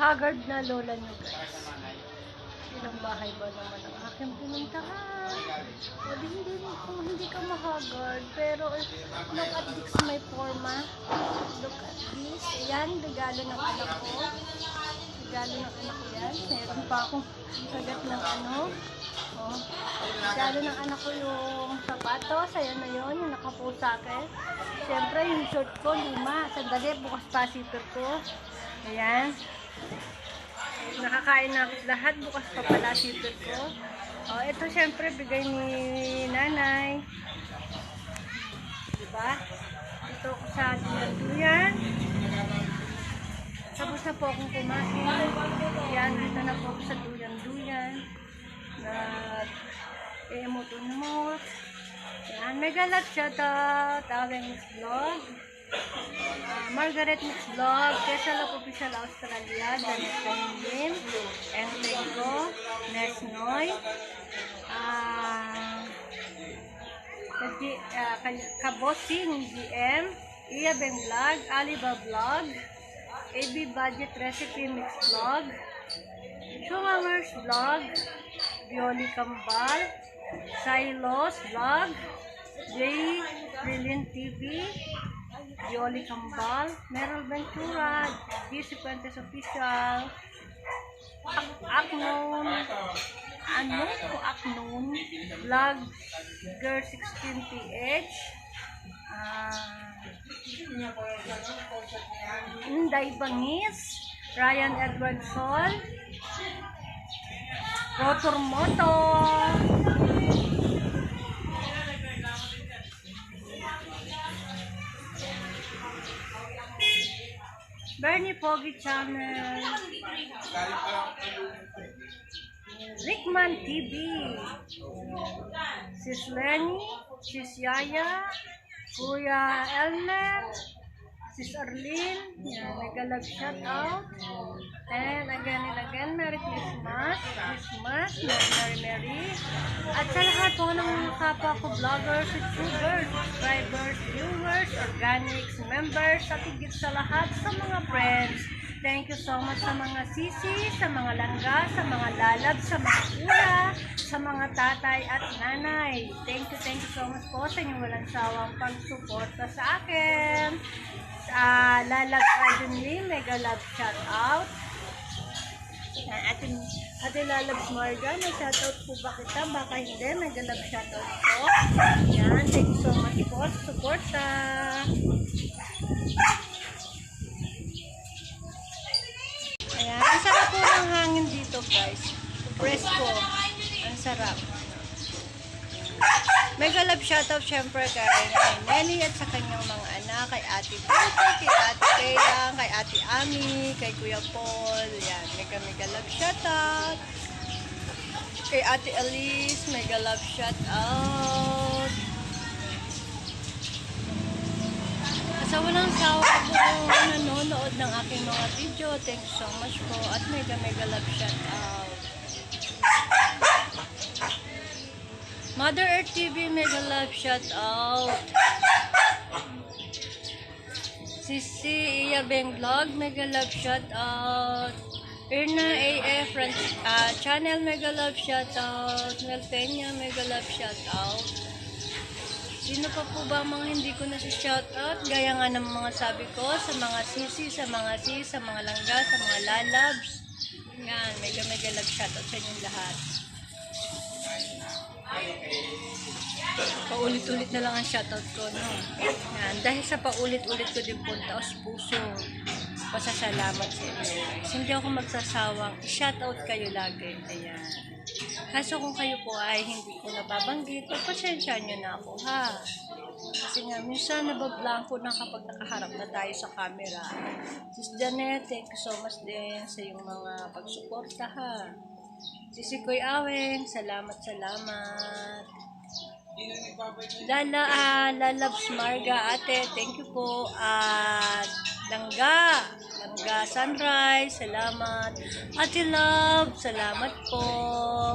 Haggard na lola niyo guys. Ilang bahay ba naman ang aking pinuntahan? O di hindi, kung hindi ka mahagard, pero look at this my forma. Look at this. Yan, regalo ng anak ko. Regalo ng anak ko yan. Meron pa akong kagat ng ano. Oh. Regalo ng anak ko yung sapatos. Ayan na yun, yung nakapo sa akin. Siyempre, yung short ko, lima. Sandali, bukas pa zipper ko. Ayan. Nakakain na lahat. Bukas pa pala zipper ko. Oh, ito syempre bigay ni nanay. Diba? Ito ko sa duyan-duyan. Tapos na po akong kumain. Yan, dito na po sa duyan-duyan. Nag emot-umot. Yan, mega love shoutout. Tawag vlog. Ah, Margaret Mix Vlog, Kesalop Official Australia, Janet Kainin, Enrico, Nesnoy, ah, Kaji, ah, Ka- Kabosing GM, Iya Beng Vlog, Aliba Vlog, AB Budget Recipe Mix Vlog, Shumamers Vlog, Violi Kambal, Silos Vlog, J. Brilliant TV, Violi Kambal, Meryl Ventura, DC Fuentes Official, Ak- Aknon, ano ko Aknon, Vlog Girl 16PH, ah, Inday Bangis, Ryan Edward Sol, Rotor Moto, Bernie Pogi Channel, Rickman TV, Sis Lenny, Sis Yaya, Kuya Elmer, Sis Arlene, yan, mega love shout out. And again and again, Merry Christmas, Christmas, Merry. At sa lahat po ng mga kapwa ko vloggers, YouTubers, subscribers, viewers, organics, members, at higit sa lahat sa mga friends. Thank you so much sa mga sisi, sa mga langga, sa mga lalab, sa mga kuya, sa mga tatay at nanay. Thank you, thank you so much po sa inyong walang sawang pagsuporta sa akin. Sa lalab Lee, mega love shout out. Yan, ating Ate Lalabs Marga, nag-shoutout po ba kita? Baka hindi, nag-love shoutout po. Yan, thank you so much po sa suporta. Ayan, ang sarap po ng hangin dito guys. Presko. Ang sarap. Mega love shoutout syempre kay Nelly at sa kanyang mga anak, kay Ate Tita, kay Ate Kaya, kay Ate Ami, kay Kuya Paul. Yan, mega mega love shoutout. Kay Ate Elise, mega love shoutout. Sa walang sawa po nanonood ng aking mga video. Thank you so much po. At mega mega love shoutout. Mother Earth TV, mega love shout out. Sisi Iya Beng Vlog, mega love shout out. Irna AF ah, channel, mega love shout out. Mel Peña, mega love shout out. Sino pa po ba mga hindi ko na si shout out? Gaya nga ng mga sabi ko sa mga sisi, sa mga sis, sa mga langga, sa mga lalabs. Yan, mega mega love shout out sa inyong lahat. Paulit-ulit na lang ang shoutout ko, no? Yan. Dahil sa paulit-ulit ko din po, taos puso, pasasalamat sa inyo. Hindi ako magsasawang shoutout kayo lagi. Ayan. Kaso kung kayo po ay hindi ko nababanggit, pagpasensya nyo na ako, ha? Kasi nga, minsan nabablanko na kapag nakaharap na tayo sa camera. Sis Janet, thank you so much din sa iyong mga pagsuporta, ha? Sisi Koy Aweng, salamat, salamat. Lala, ah, Lalabs Marga, ate, thank you po. At Langga, Langga Sunrise, salamat. Ate Love, salamat po.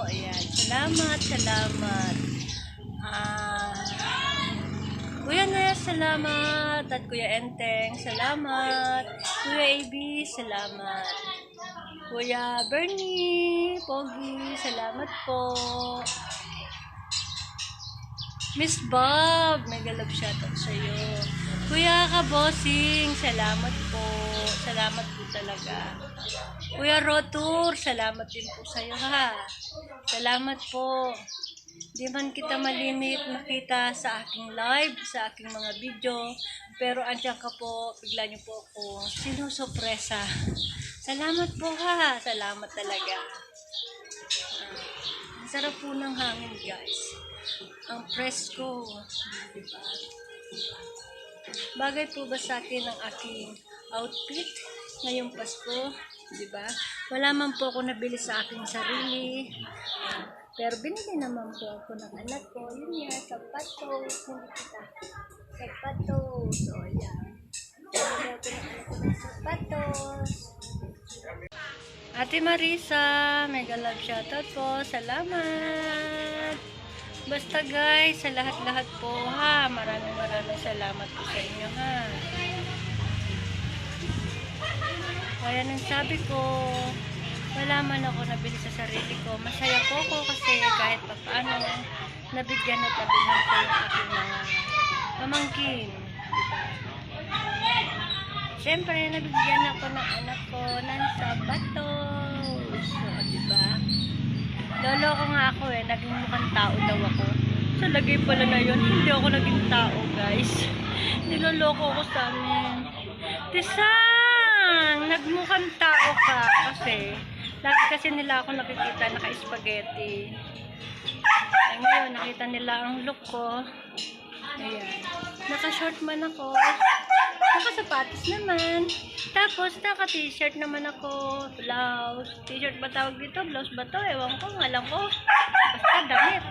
Ayan, salamat, salamat. Ah, Kuya Nes, salamat. At Kuya Enteng, salamat. Kuya AB, salamat. Kuya Bernie, Pogi, salamat po. Miss Bob, love shoutout sa iyo. Kuya Kabosing, salamat po. Salamat po talaga. Kuya Rotur, salamat din po sa iyo ha. Salamat po. Di man kita malimit makita sa aking live, sa aking mga video, pero andyan ka po, bigla niyo po ako sinusopresa. Salamat po ha. Salamat talaga. Ah, ang sarap po ng hangin guys. Ang presko. Diba? Bagay po ba sa akin ang aking outfit ngayong Pasko? Diba? Wala man po ako nabili sa aking sarili. Pero binili naman po ako ng anak ko. Yun yan, sapatos. Hindi kita. Sapatos. O yan. Binili ako ng anak ko ng sapatos. Ate Marisa, mega love shoutout po. Salamat. Basta guys, sa lahat-lahat po ha. Maraming maraming salamat po sa inyo ha. Kaya nang sabi ko, wala man ako nabili sa sarili ko. Masaya po ako kasi kahit pa paano, nabigyan at nabigyan ko yung aking mga pamangkin. Siyempre, nabigyan ako ng anak ko ng sapatos. So, diba? Lolo ko nga ako eh, naging mukhang tao daw ako. Sa lagay pala na yun, hindi ako naging tao, guys. Niloloko ko sa amin. Tisang! Nagmukhang tao ka kasi lagi kasi nila ako nakikita naka-spaghetti. Ay ngayon, nakita nila ang look ko. Ayan. Naka-short man ako. Naka-sapatos naman. Tapos, naka-t-shirt naman ako. Blouse. T-shirt ba tawag dito? Blouse ba to? Ewan ko. Alam ko. Basta damit.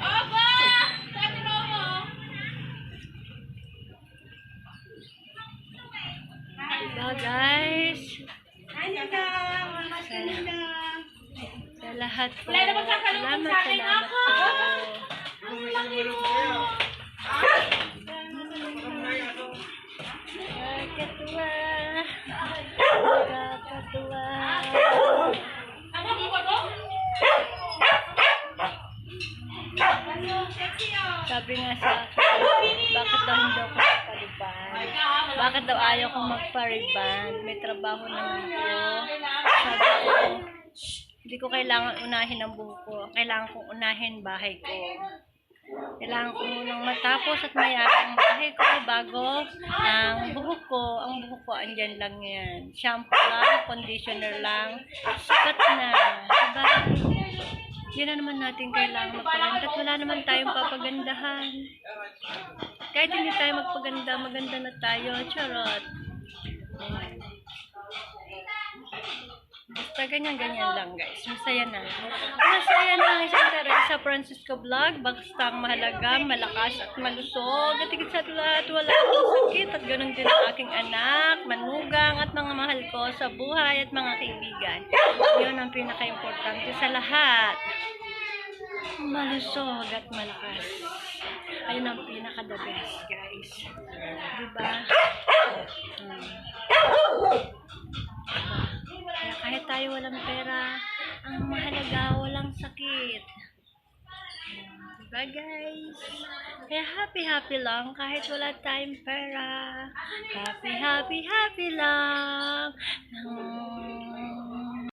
Diba, guys? Sa, sa lahat po. Salamat, salamat Sabi nga sa akin, bakit daw hindi ako magpariban? Bakit daw ayaw ko magpariban? May trabaho naman ko. Sabi ko, "Shh, hindi ko kailangan unahin ang buhok ko. Kailangan kong unahin bahay ko. Kailangan ko munang matapos at mayari ang bahay ko bago ang buhok ko. Ang buhok ko, andyan lang yan. Shampoo lang, conditioner lang. Sikat na. Diba? Yan na naman natin kailangan magpaganda. At wala naman tayong papagandahan. Kahit hindi tayo magpaganda, maganda na tayo. Charot. Basta ganyan-ganyan lang guys. Masaya na. Masaya na ang isang Teresa Francisco Vlog. Basta ang mahalaga, malakas at malusog. At higit sa lahat, wala akong sakit. At ganun din ang aking anak, manugang at mga mahal ko sa buhay at mga kaibigan. Yun ang pinaka-importante sa lahat. Malusog at malakas. Ayun ang pinaka-the best guys. Diba? Hmm. Kahit tayo walang pera, ang mahalaga walang sakit. Diba guys? Kaya happy happy lang kahit wala tayong pera. Happy happy happy lang. Hmm,